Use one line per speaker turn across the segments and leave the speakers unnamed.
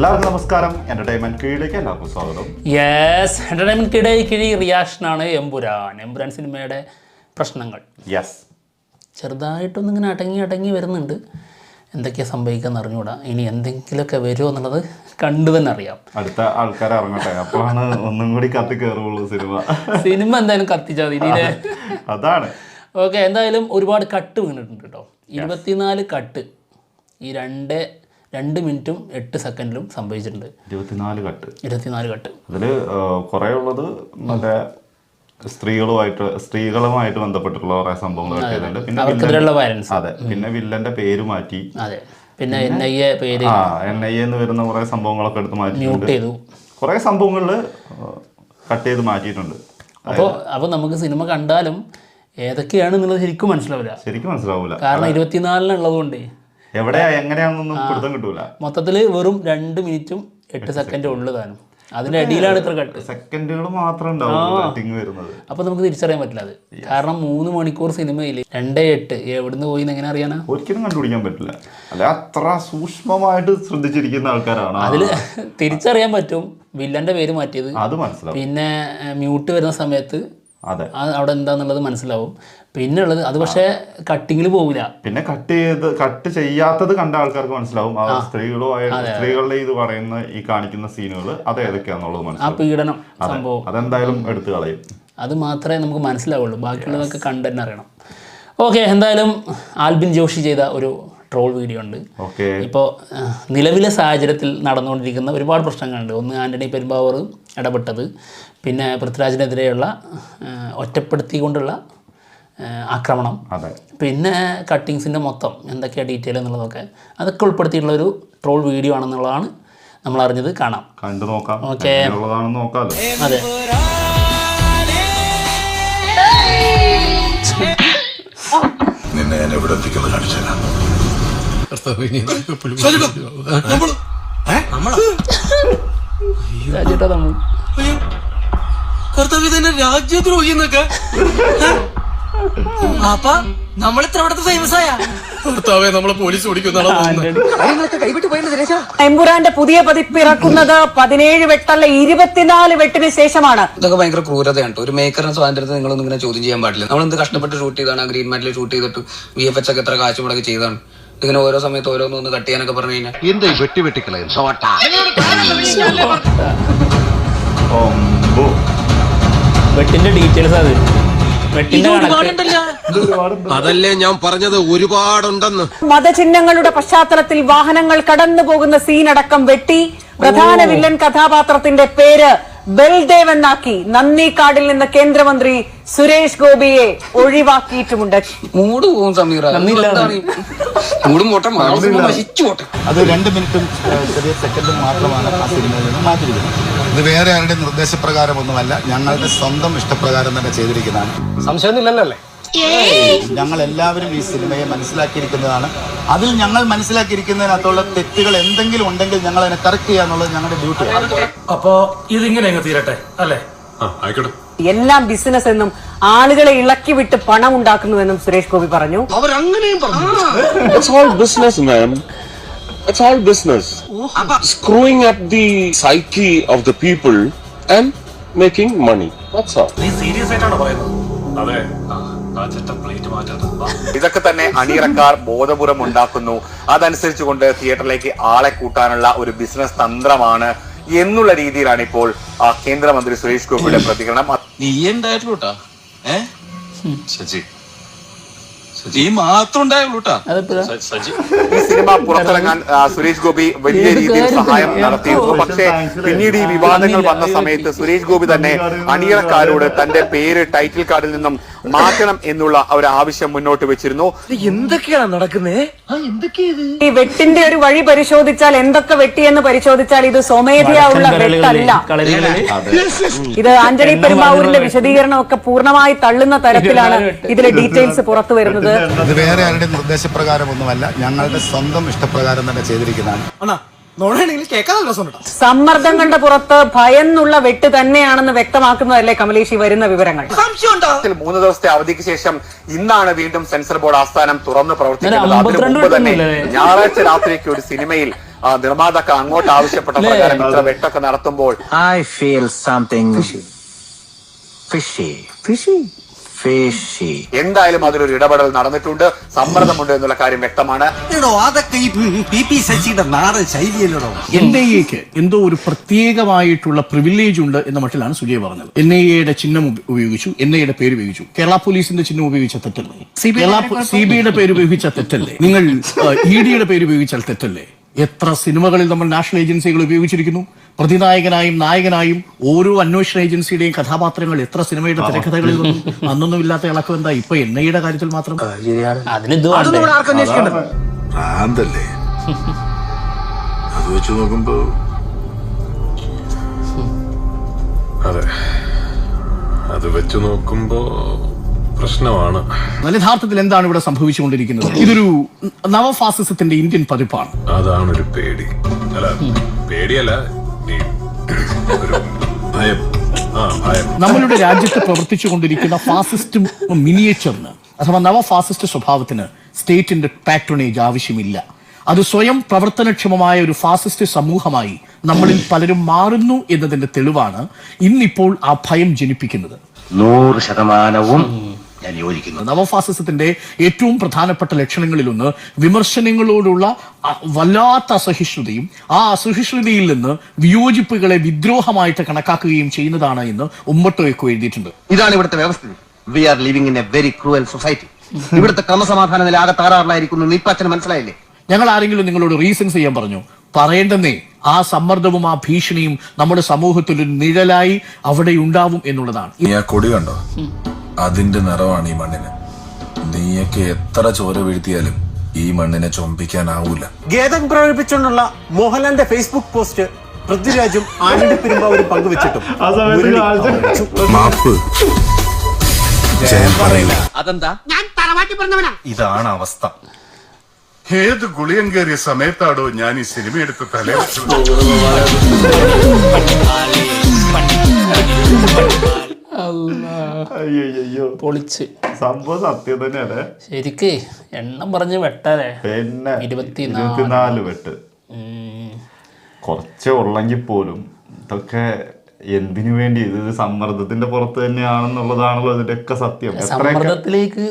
എല്ലാവർക്കും നമസ്കാരം. എന്റർടൈൻമെന്റ് കീഴിലേക്ക് എല്ലാവർക്കും സ്വാഗതം.
യെസ് എന്റർടൈൻമെന്റ് കിട കിഴി റിയാക്ഷനാണ് എമ്പുരാൻ. എമ്പുരാൻ സിനിമയുടെ പ്രശ്നങ്ങൾ.
യെസ്
ചെറുതായിട്ടൊന്നും ഇങ്ങനെ അടങ്ങി അടങ്ങി വരുന്നുണ്ട്. എന്തൊക്കെയാണ് സംഭവിക്കാന്ന് അറിഞ്ഞുകൂടാ ഇനി എന്തെങ്കിലുമൊക്കെ വരുമോ എന്നുള്ളത് കണ്ടു തന്നെ അറിയാം.
അടുത്ത ആൾക്കാരെ ഇറങ്ങട്ടെ. അപ്പോഴാണ് ഒന്നും കൂടി കത്തി കയറുള്ളൂ സിനിമ.
സിനിമ എന്തായാലും കത്തിച്ചാൽ മതി
അതാണ്.
ഓക്കെ എന്തായാലും ഒരുപാട് കട്ട് വീണിട്ടുണ്ട് കേട്ടോ. ഇരുപത്തിനാല് കട്ട് ഈ രണ്ട് രണ്ട് മിനിറ്റും എട്ട് സെക്കൻഡിലും സംഭവിച്ചിട്ടുണ്ട്.
ഇരുപത്തിനാല് കട്ട്.
ഇരുപത്തിനാല് കട്ട്.
അതിൽ കുറെ ഉള്ളത് മറ്റേ സ്ത്രീകളുമായിട്ട് സ്ത്രീകളുമായിട്ട് ബന്ധപ്പെട്ടിട്ടുള്ള കുറെ സംഭവങ്ങൾ പിന്നെ
അവർക്കെതിരെയുള്ള വയലൻസ്
അതെ. പിന്നെ വില്ലന്റെ പേര് മാറ്റി.
അതെ. പിന്നെ എൻ ഐ എ പേര്.
ആ എൻ ഐ എന്ന് വരുന്ന കുറെ സംഭവങ്ങളൊക്കെ എടുത്ത്
മാറ്റി ചെയ്തു.
കുറെ സംഭവങ്ങളിൽ കട്ട് ചെയ്ത് മാറ്റിയിട്ടുണ്ട്.
അപ്പോൾ അപ്പോൾ നമുക്ക് സിനിമ കണ്ടാലും ഏതൊക്കെയാണ് എന്നുള്ളത് ശരിക്കും മനസ്സിലാവില്ല.
ശരിക്കും മനസ്സിലാവില്ല.
കാരണം ഇരുപത്തിനാലിനുള്ളത് കൊണ്ട്
എവിടെയാ എങ്ങനെയാണെന്നൊന്നും പിടുത്തം കിട്ടൂല.
മൊത്തത്തിൽ വെറും രണ്ട് മിനിറ്റും എട്ട് സെക്കൻഡും ഉള്ളു താനും. അതിന്റെ അടിയിലാണ് ഇത്ര കട്ട്
സെക്കൻഡുകൾ കട്ടിങ് വരുന്നത്.
അപ്പോൾ നമുക്ക് തിരിച്ചറിയാൻ പറ്റില്ല അത്. കാരണം മൂന്ന് മണിക്കൂർ സിനിമയിൽ രണ്ടേ എട്ട് എവിടുന്ന് പോയി എങ്ങനെ അറിയാനാ?
ഒരിക്കലും കണ്ടുപിടിക്കാൻ പറ്റില്ല. അല്ലെ അത്ര സൂക്ഷ്മമായിട്ട് ശ്രദ്ധിച്ചിരിക്കുന്ന ആൾക്കാരാണ് അതിൽ
അതിൽ തിരിച്ചറിയാൻ പറ്റും. വില്ലന്റെ പേര് മാറ്റിയത്.
അത് മനസ്സിലാവും.
പിന്നെ മ്യൂട്ട് വരുന്ന സമയത്ത്
അതെ.
അവിടെ എന്താന്നുള്ളത് മനസ്സിലാവും. പിന്നെ ഉള്ളത് അത് പക്ഷേ കട്ടിങ്ങിൽ പോകില്ല
പിന്നെ കട്ട് ചെയ്ത് കട്ട് ചെയ്യാത്തത് കണ്ട ആൾക്കാർക്ക് മനസ്സിലാവും. ആ സ്ത്രീകളോ സ്ത്രീകളുടെ ഇത് പറയുന്ന ഈ കാണിക്കുന്ന സീനുകൾ അത് ഏതൊക്കെയാന്നുള്ളത്
ആ പീഡനം സംഭവം.
അതെന്തായാലും എടുത്തു കളയും.
അത് മാത്രമേ നമുക്ക് മനസ്സിലാവുള്ളൂ. ബാക്കിയുള്ളതൊക്കെ കണ്ടെന്നറിയണം അറിയണം ഓക്കെ എന്തായാലും ആൽബിൻ ജോഷി ചെയ്ത ഒരു ട്രോൾ വീഡിയോ ഉണ്ട്.
ഓക്കെ.
ഇപ്പോൾ നിലവിലെ സാഹചര്യത്തിൽ നടന്നുകൊണ്ടിരിക്കുന്ന ഒരുപാട് പ്രശ്നങ്ങളുണ്ട്. ഒന്ന് ആന്റണി പെരുമ്പാവൂർ ഇടപെട്ടത്. പിന്നെ പൃഥ്വിരാജിനെതിരെയുള്ള ഒറ്റപ്പെടുത്തിക്കൊണ്ടുള്ള ആക്രമണം.
അതെ.
പിന്നെ കട്ടിങ്സിന്റെ മൊത്തം എന്തൊക്കെയാണ് ഡീറ്റെയിൽ എന്നുള്ളതൊക്കെ അതൊക്കെ ഉൾപ്പെടുത്തിയിട്ടുള്ള ഒരു ട്രോൾ വീഡിയോ ആണെന്നുള്ളതാണ് നമ്മൾ അറിഞ്ഞത്. കാണാം.
കണ്ടു നോക്കാം.
ഓക്കെ. അതെ.
നിന്നെ ഞാൻ എവിടെ എത്തിക്കുന്നത് കാണിച്ചു
കർത്താവ് തന്നെ രാജ്യദ്രോഹി എന്നൊക്കെ അപ്പ നമ്മൾ ഇത്ര അവിടുത്തെ ഫേമസ് ആയ? കർത്താവെ നമ്മളെ പോലീസ് ഓടിക്കുന്നതാണോ
എമ്പുരാന്റെ പുതിയ പതിപ്പ് ഇറക്കുന്നത് പതിനേഴ് വെട്ടല്ല ഇരുപത്തിനാല് വെട്ടിന് ശേഷമാണ്.
ഇതൊക്കെ ഭയങ്കര ക്രൂരതയാണ്. ഒരു മേക്കറിന് സ്വാതന്ത്ര്യത്തെ നിങ്ങളൊന്നും ഇങ്ങനെ ചോദ്യം ചെയ്യാൻ പാടില്ല. നമ്മൾ എന്ത് കഷ്ടപ്പെട്ട് ഷൂട്ട് ചെയ്താണ് ഗ്രീൻ മാറ്റിൽ ഷൂട്ട് ചെയ്തിട്ട് വി എഫ് എച്ച് ഒക്കെ എത്ര കാശ് മുടക്കി ചെയ്താണ് ഇങ്ങനെ ഓരോ സമയത്ത് ഓരോന്നൊന്ന് ഒന്ന് കട്ട് ചെയ്യാനൊക്കെ പറഞ്ഞു കഴിഞ്ഞാൽ
എന്താ വെട്ടി വെട്ടിക്കളയും
ഒമ്പോ.
വെട്ടിന്റെ ഡീറ്റെയിൽസ് അത്.
അതല്ലേ ഞാൻ പറഞ്ഞത് ഒരുപാടുണ്ടെന്ന്.
മതചിഹ്നങ്ങളുടെ പശ്ചാത്തലത്തിൽ വാഹനങ്ങൾ കടന്നു പോകുന്ന സീനടക്കം വെട്ടി. പ്രധാന വില്ലൻ കഥാപാത്രത്തിന്റെ പേര് ബൽദേവ് എന്നാക്കി കാർഡിൽ നിന്ന് കേന്ദ്രമന്ത്രി സുരേഷ് ഗോപിയെ ഒഴിവാക്കിയിട്ടുമുണ്ട്.
മൂട് പോകും സമീറ. മൂടും പോട്ടെ നശിച്ചു പോട്ടെ.
അത് രണ്ട് മിനിറ്റും ചെറിയ സെക്കൻഡും മാത്രമാണ് ആ സിനിമയിൽ നിന്ന് മാറ്റിയിരിക്കുന്നത്. ഇത് വേറെ ആരുടെ നിർദ്ദേശപ്രകാരമൊന്നുമല്ല ഞങ്ങളുടെ സ്വന്തം ഇഷ്ടപ്രകാരം തന്നെ ചെയ്തിരിക്കുന്നതാണ്. ഞങ്ങൾ എല്ലാവരും ഈ സിനിമയെ മനസ്സിലാക്കിയിരിക്കുന്നതാണ്. അതിൽ ഞങ്ങൾ മനസ്സിലാക്കിയിരിക്കുന്നതിനകത്തുള്ള തെറ്റുകൾ എന്തെങ്കിലും ഉണ്ടെങ്കിൽ ഞങ്ങൾ അതിനെ കറക്റ്റ് ചെയ്യാന്നുള്ളത് ഞങ്ങളുടെ ഡ്യൂട്ടിയാണ്
അപ്പോ ഇതിങ്ങനെ അങ്ങ് തീരട്ടെ അല്ലേ?
എല്ലാം ബിസിനസ് എന്നും ആളുകളെ ഇളക്കി വിട്ട് പണം ഉണ്ടാക്കുന്നുവെന്നും സുരേഷ് ഗോപി പറഞ്ഞു.
അവരങ്ങനെയും all business, man. It's all business. Screwing up the psyche of the people and making money. That's all.
നീ സീരിയസ് ആയിട്ടാണ് പറയുന്നത്?
അതെ.
ഇതൊക്കെ തന്നെ അണിയറക്കാർ ബോധപൂർവം ഉണ്ടാക്കുന്നു. അതനുസരിച്ചുകൊണ്ട് തിയേറ്ററിലേക്ക് ആളെ കൂട്ടാനുള്ള ഒരു ബിസിനസ് തന്ത്രമാണ് എന്നുള്ള രീതിയിലാണ് ഇപ്പോൾ ആ, കേന്ദ്രമന്ത്രി സുരേഷ് ഗോപിയുടെ പ്രതികരണം.
നീ ഉണ്ടായിട്ടുള്ളൂട്ടാ ഏ? മാത്രം ഉണ്ടായുള്ളൂട്ടാ.
സിനിമ പുറത്തിറങ്ങാൻ സുരേഷ് ഗോപി വലിയ രീതിയിൽ സഹായം നടത്തിയിരുന്നു. പക്ഷേ പിന്നീട് ഈ വിവാദങ്ങൾ വന്ന സമയത്ത് സുരേഷ് ഗോപി തന്നെ അണിയറക്കാരോട് തന്റെ പേര് ടൈറ്റിൽ കാർഡിൽ നിന്നും മാറ്റണം എന്നുള്ള ഒരു ആവശ്യം മുന്നോട്ട് വെച്ചിരുന്നു.
എന്തൊക്കെയാണ് നടക്കുന്നത്
ഈ വെട്ടിന്റെ ഒരു വഴി പരിശോധിച്ചാൽ എന്തൊക്കെ വെട്ടിയെന്ന് പരിശോധിച്ചാൽ ഇത് സ്വമേധയായുള്ള വെട്ടല്ല. ഇത് ആന്റണി പെരുമാവൂരിന്റെ വിശദീകരണം ഒക്കെ പൂർണമായി തള്ളുന്ന തരത്തിലാണ് ഇതിലെ ഡീറ്റെയിൽസ് പുറത്തു വരുന്നത്.
ഇത് വേറെ ആരുടെ നിർദ്ദേശപ്രകാരമൊന്നുമല്ല. ഞങ്ങളുടെ സ്വന്തം ഇഷ്ടപ്രകാരം തന്നെ ചെയ്തിരിക്കുന്നതാണ്.
സമ്മർദ്ദം
കണ്ട പുറത്ത് ഭയന്നുള്ള വെട്ട് തന്നെയാണെന്ന് വ്യക്തമാക്കുന്നതല്ലേ കമലേഷ് വരുന്ന വിവരങ്ങൾ?
മൂന്ന് ദിവസത്തെ അവധിക്ക് ശേഷം ഇന്നാണ് വീണ്ടും സെൻസർ ബോർഡ് ആസ്ഥാനം തുറന്ന് പ്രവർത്തിക്കുന്നത്.
ഇന്നലെ
അതിനു മുമ്പ് തന്നെ ഞായറാഴ്ച രാത്രിക്ക് ഒരു സിനിമയിൽ ആ, നിർമ്മാതാക്കൾ അങ്ങോട്ട് ആവശ്യപ്പെട്ട പ്രകാരം ഇത്ര വെട്ടൊക്കെ നടത്തുമ്പോൾ
I feel something fishy fishy
എന്തായാലും അതിലൊരു ഇടപെടൽ നടന്നിട്ടുണ്ട് സമ്മർദ്ദമുണ്ട് എന്നുള്ള കാര്യം വ്യക്തമാണ്.
അതൊക്കെ ഈ പി പി ശശിയുടെ നാടൻ ശൈലിയല്ലോ
എൻ ഐ എക്ക് എന്തോ ഒരു പ്രത്യേകമായിട്ടുള്ള പ്രിവിലേജ് ഉണ്ട് എന്ന മട്ടിലാണ് സുജയ് പറഞ്ഞത്. എൻ ഐ എയുടെ ചിഹ്നം ഉപയോഗിച്ചു എൻ ഐയുടെ പേര് ഉപയോഗിച്ചു. കേരള പോലീസിന്റെ ചിഹ്നം ഉപയോഗിച്ച തെറ്റല്ലേ? കേരള സി ബി ഐയുടെ പേര് ഉപയോഗിച്ച തെറ്റല്ലേ? നിങ്ങൾ ഇ ഡിയുടെ പേര് ഉപയോഗിച്ചാൽ തെറ്റല്ലേ? എത്ര സിനിമകളിൽ നമ്മൾ നാഷണൽ ഏജൻസികൾ ഉപയോഗിച്ചിരിക്കുന്നു? പ്രതിനായകനായും നായകനായും ഓരോ അന്വേഷണ ഏജൻസിയുടെയും കഥാപാത്രങ്ങൾ എത്ര സിനിമയുടെ തിരക്കഥകളിൽ വന്നു? അന്നൊന്നും ഇല്ലാത്ത ഇളക്കം എന്താ? ഇപ്പൊ എൻ ഐയുടെ കാര്യത്തിൽ മാത്രം?
ഭ്രാന്തല്ലേ? അത് വെച്ച് നോക്കുമ്പോ
അതെ. അത് വെച്ച് നോക്കുമ്പോ പ്രശ്നമാണ്.
എന്നാൽ യഥാർത്ഥത്തിൽ എന്താണ് ഇവിടെ സംഭവിച്ചുകൊണ്ടിരിക്കുന്നത്? ഇതൊരു നവഫാസിസത്തിന്റെ ഇന്ത്യൻ പതിപ്പാണ്.
അതാണ് ഒരു പേടി. അല്ല പേടിയല്ല ഈ ഒരു ഭയം. ആ ഭയം.
നമ്മളുടെ രാജ്യത്ത് പ്രവർത്തിച്ചു കൊണ്ടിരിക്കുന്ന ഫാസിസ്റ്റ് മിനിയേച്ചറിന് അഥവാ നവഫാസിസ്റ്റ് സ്വഭാവത്തിന് സ്റ്റേറ്റിന്റെ പാട്രണേജ് ആവശ്യമില്ല. അത് സ്വയം പ്രവർത്തനക്ഷമമായ ഒരു ഫാസിസ്റ്റ് സമൂഹമായി നമ്മളിൽ പലരും മാറുന്നു എന്നതിന്റെ തെളിവാണ് ഇന്നിപ്പോൾ ആ ഭയം ജനിപ്പിക്കുന്നത്.
നൂറ് ശതമാനവും ഞാൻ യോജിക്കുന്നു.
നവഫാസിസത്തിന്റെ ഏറ്റവും പ്രധാനപ്പെട്ട ലക്ഷണങ്ങളിലൊന്ന് വിമർശനങ്ങളോടുള്ള വല്ലാത്ത അസഹിഷ്ണുതയും ആ അസഹിഷ്ണുതയിൽ നിന്ന് വിയോജിപ്പുകളെ വിദ്രോഹമായിട്ട് കണക്കാക്കുകയും ചെയ്യുന്നതാണ് എന്ന് ഉമ്മട്ടോയൊക്കെ എഴുതിയിട്ടുണ്ട്.
ഇതാണ് ഇവിടുത്തെ വ്യവസ്ഥ. We are living in a very cruel society ഇവിടുത്തെ ക്രമസമാധാന നില ആകെ തകരാറിലായിരിക്കുന്നു നിപ്പച്ചന് മനസ്സിലായില്ലേ?
ഞങ്ങൾ ആരെങ്കിലും നിങ്ങളോട് റീസൺസ് ചെയ്യാൻ പറഞ്ഞു? പറയേണ്ടെന്നേ ആ സമ്മർദ്ദവും ആ ഭീഷണിയും നമ്മുടെ സമൂഹത്തിൽ ഒരു നിഴലായി അവിടെ ഉണ്ടാവും എന്നുള്ളതാണ്.
കൊടി കണ്ടോ? അതിന്റെ നിറമാണ് ഈ മണ്ണിന്. നീയൊക്കെ എത്ര ചോര വീഴ്ത്തിയാലും ഈ മണ്ണിനെ ചൊമ്പിക്കാനാവൂല.
ഗേദം പ്രകടിപ്പിച്ചുകൊണ്ടുള്ള മോഹൻലാലിന്റെ ഫേസ്ബുക്ക് പോസ്റ്റ് പൃഥ്വിരാജും ആനന്ദ പെരുമ്പാവൂരും പങ്കുവച്ചിട്ടും
മാപ്പ്.
അതെന്താ?
ഇതാണ് അവസ്ഥ. ഏത് ഗുളിയം കയറിയ സമയത്താടോ ഞാൻ ഈ സിനിമ എടുത്ത് തല
അയ്യോ അയ്യോ
പൊളിച്ച്.
സംഭവം സത്യം തന്നെയാണ്
ശരിക്ക് എണ്ണം പറഞ്ഞ് വെട്ടാലേ.
പിന്നെ
ഇരുപത്തിനാല്.
വെട്ട്. കുറച്ചേ ഉള്ളെങ്കിൽ പോലും ഇതൊക്കെ എന്തിനു വേണ്ടി ഇത് സമ്മർദ്ദത്തിന്റെ പുറത്ത് തന്നെയാണെന്നുള്ളതാണല്ലോ ഇതിന്റെയൊക്കെ സത്യം.
സമ്മർദ്ദത്തിലേക്ക്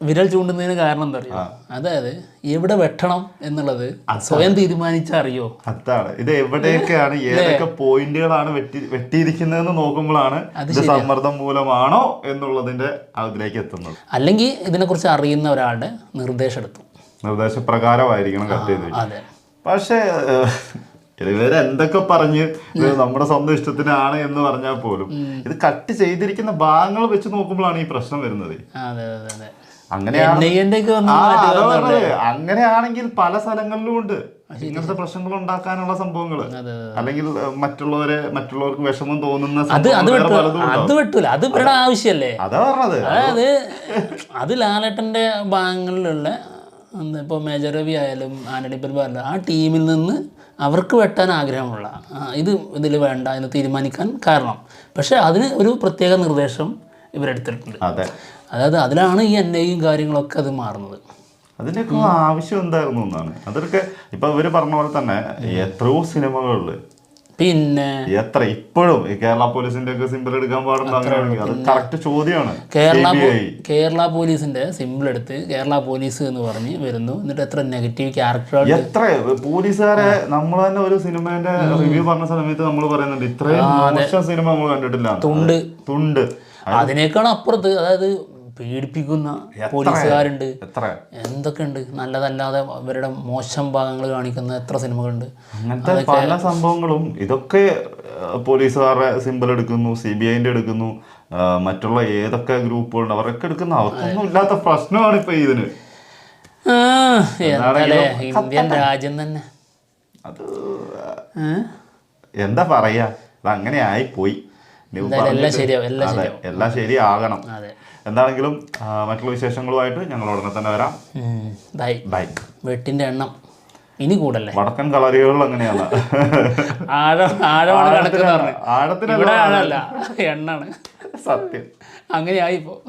വിരൽ ചൂണ്ടുന്നതിന് കാരണം എന്താ അറിയോ? അതായത് എവിടെ വെട്ടണം എന്നുള്ളത് സ്വയം തീരുമാനിച്ചറിയോ?
അതാണ്. ഇത് എവിടെയൊക്കെയാണ് ഏതൊക്കെ പോയിന്റുകളാണ് വെട്ടി വെട്ടിയിരിക്കുന്നതെന്ന് നോക്കുമ്പോഴാണ് ഇത് സമ്മർദ്ദം മൂലമാണോ എന്നുള്ളതിന്റെ അതിലേക്ക് എത്തുന്നത്.
അല്ലെങ്കിൽ ഇതിനെക്കുറിച്ച് അറിയുന്ന ഒരാളുടെ നിർദ്ദേശം എടുത്തു.
നിർദ്ദേശപ്രകാരമായിരിക്കണം കട്ട് ചെയ്ത് പക്ഷേ ഇതുവരെ എന്തൊക്കെ പറഞ്ഞ് ഇത് നമ്മുടെ സ്വന്തം ഇഷ്ടത്തിനാണ് എന്ന് പറഞ്ഞാൽ പോലും ഇത് കട്ട് ചെയ്തിരിക്കുന്ന ഭാഗങ്ങൾ വെച്ച് നോക്കുമ്പോഴാണ് ഈ പ്രശ്നം വരുന്നത്.
അതെ അതെ അതെ.
അങ്ങനെയാണെങ്കിൽ പല സ്ഥലങ്ങളിലും ഉണ്ട്. ഇങ്ങനത്തെ പ്രശ്നങ്ങൾ ഉണ്ടാക്കാനുള്ള സംഭവങ്ങൾ അല്ലെങ്കിൽ മറ്റുള്ളവരെ മറ്റുള്ളവർക്ക് വിഷമം തോന്നുന്ന
അത് അത് അത്
ഉണ്ടാവും.
വെട്ടൂല. അത് ഇവരുടെ ആവശ്യമല്ലേ?
അതാ പറഞ്ഞത്.
അതായത് അത് ലാലേട്ടന്റെ ഭാഗങ്ങളിലുള്ള ഇപ്പോൾ മേജർ രവി ആയാലും ആന്റണി പരിപാടി ആ ടീമിൽ നിന്ന് അവർക്ക് വെട്ടാൻ ആഗ്രഹമുള്ള ഇത് ഇതിൽ വേണ്ട എന്ന് തീരുമാനിക്കാൻ കാരണം. പക്ഷേ അതിന് ഒരു പ്രത്യേക നിർദ്ദേശം ഇവരെടുത്തിട്ടുണ്ട്. അതായത് അതിലാണ് ഈ എന്റെയും കാര്യങ്ങളൊക്കെ അത് മാറുന്നത്.
അതിന്റെയൊക്കെ ആവശ്യം എന്തായിരുന്നു എന്നാണ്. അതൊക്കെ ഇപ്പൊ ഇവർ പറഞ്ഞ പോലെ തന്നെ എത്രയോ സിനിമകളിൽ
പിന്നെ
എത്ര ഇപ്പോഴും കേരള പോലീസിന്റെ ഒക്കെ സിമ്പിൾ എടുക്കാൻ പാടുണ്ടോ ചോദ്യമാണ്.
കേരള കേരള പോലീസിന്റെ സിമ്പിൾ എടുത്ത് കേരള പോലീസ് എന്ന് പറഞ്ഞ് വരുന്നു. എന്നിട്ട് എത്ര നെഗറ്റീവ് ക്യാരക്ടറുകൾ
എത്ര പോലീസുകാരെ നമ്മൾ തന്നെ ഒരു സിനിമേന്റെ റിവ്യൂ പറഞ്ഞ സമയത്ത് നമ്മൾ പറയുന്നുണ്ട് ഇത്രയും സിനിമ നമ്മൾ കണ്ടിട്ടില്ല.
തുണ്ട്.
തുണ്ട്.
അതിനേക്കാൾ അപ്പുറത്ത് അതായത് പീഡിപ്പിക്കുന്ന പോലീസുകാരുണ്ട്. എന്തൊക്കെയുണ്ട്? നല്ലതല്ലാതെ അവരുടെ മോശം ഭാഗങ്ങൾ കാണിക്കുന്ന എത്ര സിനിമകളുണ്ട്.
അങ്ങനത്തെ പല സംഭവങ്ങളും ഇതൊക്കെ പോലീസുകാരുടെ സിമ്പിൾ എടുക്കുന്നു സി ബി ഐന്റെ എടുക്കുന്നു മറ്റുള്ള ഏതൊക്കെ ഗ്രൂപ്പുകളുണ്ട് അവരൊക്കെ എടുക്കുന്ന. അവർക്കൊന്നും ഇല്ലാത്ത പ്രശ്നമാണ് ഇപ്പൊ ഇതിന്.
ഇന്ത്യൻ രാജ്യം തന്നെ.
അത് എന്താ പറയാ? അത് അങ്ങനെ ആയിപ്പോയി അതെ. എല്ലാം ശരിയാകണം. എന്താണെങ്കിലും മറ്റുള്ള വിശേഷങ്ങളുമായിട്ട് ഞങ്ങൾ ഉടനെ തന്നെ വരാം.
ബൈ.
ബൈ.
വെട്ടിന്റെ എണ്ണം ഇനി കൂടല്ലേ?
വടക്കൻ കളരികളിൽ അങ്ങനെയാണ്.
ആഴം ആഴമാണ് ഇവിടെ എണ്ണാണ്.
സത്യം.
അങ്ങനെ ആയിപ്പോ